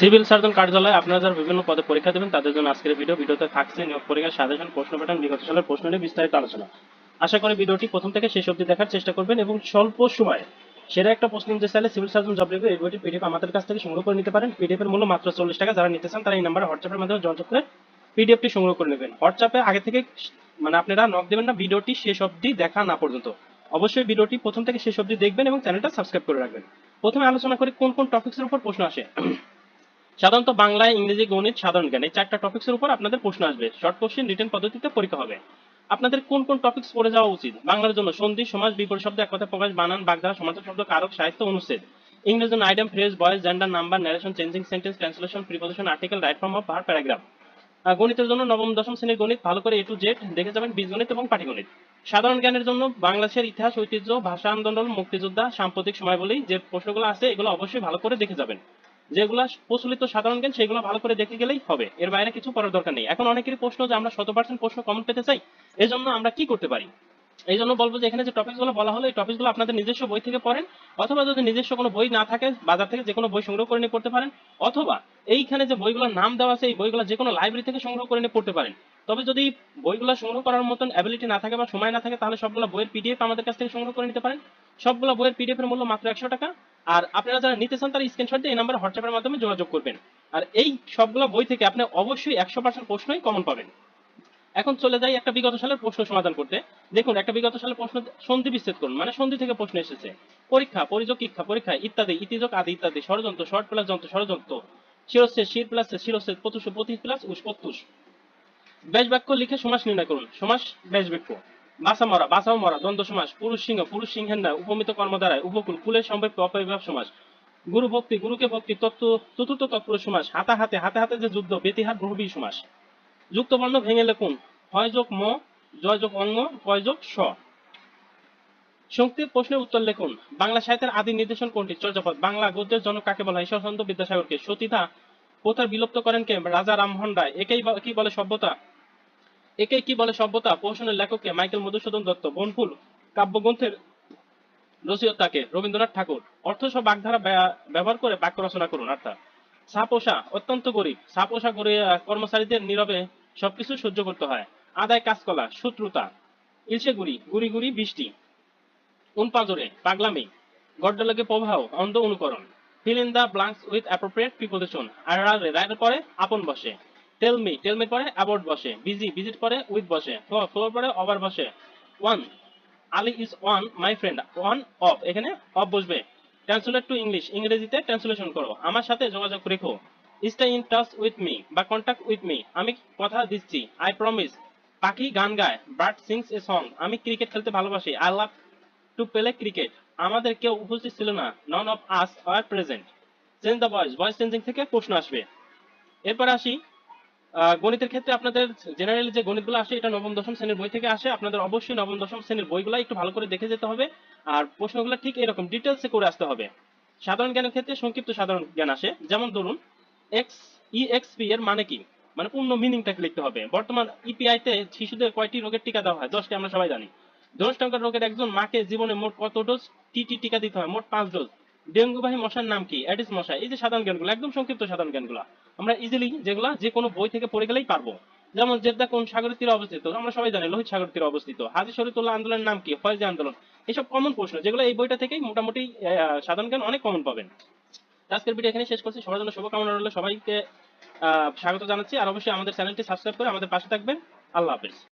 Civil surgeon কার্যালয়ে আপনারা যারা বিভিন্ন পদে পরীক্ষা দেবেন, তাদের জন্য আজকের ভিডিও ভিডিওতে থাকছে নিয়োগ পরীক্ষার সাজেশন, প্রশ্ন প্যাটার্ন বিগত সালের প্রশ্ন নিয়ে বিস্তারিত আলোচনা। আশা করি ভিডিওটি প্রথম থেকে শেষ অবধি দেখার চেষ্টা করবেন এবং স্বল্প সময়ে সেরা একটা প্রশ্ন নিতে চাইলে সিভিল সার্জন জব রিভিউ এই বইটি পিডিএফ আমাদের কাছ থেকে সংগ্রহ করে নিতে পারেন। পিডিএফ এর মূল্য মাত্র চল্লিশ টাকা। যারা নিতে চান তারা এই নাম্বারে হোয়াটসঅ্যাপের মাধ্যমে যোগাযোগ করে পিডিএফটি সংগ্রহ করে নেবেন। হোয়াটসঅ্যাপে আগে থেকে মানে আপনারা নক দেবেন না ভিডিওটি শেষ অবধি দেখা না পর্যন্ত। অবশ্যই ভিডিওটি প্রথম থেকে শেষ অবধি দেখবেন এবং চ্যানেলটা সাবস্ক্রাইব করে রাখবেন। প্রথমে আলোচনা করি কোন কোন টপিক্সের উপর প্রশ্ন আসে। সাধারণত বাংলা ইংরেজি, গণিত, সাধারণ জ্ঞান এই চারটা টপিক্সের উপর আপনাদের প্রশ্ন আসবে। শর্ট কোশ্চেন রিটেন পদ্ধতিতে পরীক্ষা হবে। আপনাদের কোন কোন টপিকস পড়ে যাওয়া উচিত? বাংলার জন্য সন্ধি, সমাজ, বিপরীত শব্দ, এক কথা প্রকাশ, বানান, বাগধারা সমার্থক শব্দ, কারক, সাহিত্য, অনুচ্ছেদ। ইংরেজি জন্য item phrase voice gender number narration changing sentence translation preposition article right form of verb paragraph গণিতের জন্য নবম, দশম শ্রেণির গণিত ভালো করে এ টু জেড দেখে যাবেন বীজগণিত এবং পাটিগণিত। সাধারণ জ্ঞানের জন্য বাংলাদেশের ইতিহাস, ঐতিহ্য, ভাষা আন্দোলন, মুক্তিযোদ্ধা, সাম্প্রতিক সময় বলেই যে প্রশ্নগুলো আছে, এগুলো অবশ্যই ভালো করে দেখে যাবেন। যেগুলো প্রচলিত সাধারণ জ্ঞান, সেগুলো ভালো করে দেখে গেলেই হবে। এর বাইরে কিছু করার দরকার নেই। এখন অনেকেরই প্রশ্ন যে আমরা শত পার্সেন্ট প্রশ্ন কমন পেতে চাই এই জন্য আমরা কি করতে পারি? এই জন্য বলব যে এখানে যে টপিকগুলো বলা হলো, এই টপিকগুলো আপনাদের নিজস্ব বই থেকে পড়েন, অথবা যদি নিজস্ব কোনো বই না থাকে, বাজার থেকে যে কোনো বই সংগ্রহ করে নিয়ে পড়তে পারেন, অথবা এইখানে যে বইগুলোর নাম দেওয়া আছে, এই বইগুলো যে কোনো লাইব্রেরি থেকে সংগ্রহ করে নিয়ে পড়তে পারেন। তবে যদি বইগুলো সংগ্রহ করার মতন অ্যাবিলিটি না থাকে বা সময় না থাকে, তাহলে সবগুলো বইয়ের পিডিএফ আমাদের কাছ থেকে সংগ্রহ করে নিতে পারেন। সবগুলো বইয়ের পিডিএফ এর মূল্য মাত্র একশো টাকা। আর আপনারা যারা নিতে চান তারা স্ক্রিনশট দিয়ে এই নাম্বার হোয়াটসঅ্যাপের মাধ্যমে যোগাযোগ করবেন। আর এই সবগুলো বই থেকে আপনি অবশ্যই একশো পার্সেন্ট প্রশ্নই কমন পাবেন। এখন চলে যাই একটা বিগত সালের প্রশ্ন সমাধান করতে। দেখুন, একটা বিগত সালের প্রশ্ন সন্ধি বিচ্ছেদ করুন। মানে সন্ধি থেকে প্রশ্ন এসেছে। পরীক্ষা, পরিযোগ ইচ্ছা পরীক্ষা, ইত্যাদি, ইতিযোগ, আদি, ইত্যাদি, ষড়যন্ত্র, শর্ট প্লাস যন্ত্র, ষড়যন্ত্র। শিরচ্ছেদ শির প্লাস শিরচ্ছেদ প্রতুষ প্রতি প্লাস, উস, প্রত্যুষ। বেশ বাক্য লিখে সমাস নির্ণয় করুন। সমাস, ব্যাস বাক্য। বাসা মরা, বাসাও মরা, দ্বন্দ্ব সমাস, পুরুষ সিংহ, পুরুষ সিংহের ন্যায় উপমিত কর্ম দ্বারায় উপকূল, কুলের সম্পর্ক অপবিভাব সমাস, গুরু ভক্তি, গুরুকে ভক্তি, তত্ত্ব, চতুর্থ তৎপুরুষ সমাস, হাতা হাতে হাতে হাতে যে যুদ্ধ বেতিহার গ্রহবী সমাস। যুক্ত বর্ণ ভেঙে লেখুন, হয় যোগ ম, জয় যোগ অঙ্গ, কয় যোগ স। সংক্ষিপ্ত প্রশ্নের উত্তর লিখুন, বাংলা সাহিত্যের আদি নির্দেশন কোনটি? চর্যাপদ, বাংলা গদ্যের জনক কাকে বলা হয়? ঈশ্বরচন্দ্র বিদ্যাসাগরকে। সতীদা প্রথার বিলুপ্ত করেন কে? রাজা রামমোহন রায়। একেই কি বলে সভ্যতা? একে কি বলে সভ্যতা? প্রহসনের লেখককে মাইকেল মধুসূদন দত্ত বনফুল কাব্যগ্রন্থের রচয়িতাকে রবীন্দ্রনাথ ঠাকুর। অর্থ সহ বাগধারা ব্যবহার করে বাক্য রচনা করুন অর্থাৎ সাপোষা, অত্যন্ত গরিব। সাপোষা করে কর্মচারীদের নীরবে সবকিছু সহ্য করতে হয়। আদায় কাজকলা, শত্রুতা ইলশে গুড়ি গুড়ি গুড়ি বৃষ্টি, উনপাজরে, পাগলামি গড্ডলকে প্রবাহ, অন্ধ অনুকরণ। Fill in the blanks with appropriate preposition আর রাইডের পরে আপন বসে। টেল মি টেল মি পরে অ্যাবাউট বসে বিজি ভিজিট পরে উইথ বসে ফ্লোর ফ্লোর পরে ওভার বসে। One Ali is one my friend one of এখানে অফ বসবে। ট্রান্সলেট টু ইংলিশ ইংরেজিতে ট্রান্সলেশন করো। আমার সাথে যোগাযোগ রেখো। Stay in touch with me বা কন্ট্যাক্ট উইথ মি আমি কথা দিচ্ছি আই প্রমিস পাখি গান গায় বার্ড সিংস এ সং আমি ক্রিকেট খেলতে ভালোবাসি I love to play cricket আমাদের কেউ উপস্থিত ছিল না none of us are present change the voice voice changing থেকে প্রশ্ন আসবে। এরপর আসি গণিতের ক্ষেত্রে আপনাদের জেনারেলি যে গণিতগুলো আসে, এটা নবম, দশম শ্রেণির বই থেকে আসে। আপনাদের অবশ্যই নবম, দশম শ্রেণির বইগুলো একটু ভালো করে দেখে যেতে হবে। আর প্রশ্নগুলো ঠিক এরকম ডিটেলসে করে আসতে হবে। সাধারণ জ্ঞানের ক্ষেত্রে সংক্ষিপ্ত সাধারণ জ্ঞান আসে। যেমন ধরুন এক্স ইএক্সপি এর মানে কি? মানে পূর্ণ মিনিংটাকে লিখতে হবে। বর্তমান ইপিআই তে শিশুদের কয়টি রোগের টিকা দেওয়া হয়? দশটি, আমরা সবাই জানি। টাকার রোগের একজন মাকে জীবনে মোট কত ডোজ টিটি টিকা দিতে হয়? মোট পাঁচ ডোজ ডেঙ্গুবাহী মশার নাম কি? অ্যাডিস মশা এই যে সাধারণ জ্ঞানগুলো, একদম সংক্ষিপ্ত সাধারণ জ্ঞানগুলো। আমরা ইজিলি যেগুলো যে কোনো বই থেকে পড়ে গেলেই পারব। যেমন জেদ্দা কোন সাগরের তীরে অবস্থিত? আমরা সবাই জানি লোহিত সাগর তীরে অবস্থিত। হাজি শরীফুল্লাহ আন্দোলনের নাম কি? ফয়েজি আন্দোলন। এসব কমন প্রশ্ন, যেগুলো এই বইটা থেকেই মোটামুটি সাধারণ জ্ঞান অনেক কমন পাবেন। আজকের ভিডিও এখানে শেষ করছি। সবার জন্য শুভকামনা রইল সবাইকে। স্বাগত জানাচ্ছি। আর অবশ্যই আমাদের চ্যানেলটি সাবস্ক্রাইব করে আমাদের পাশে থাকবেন। আল্লাহ হাফেজ।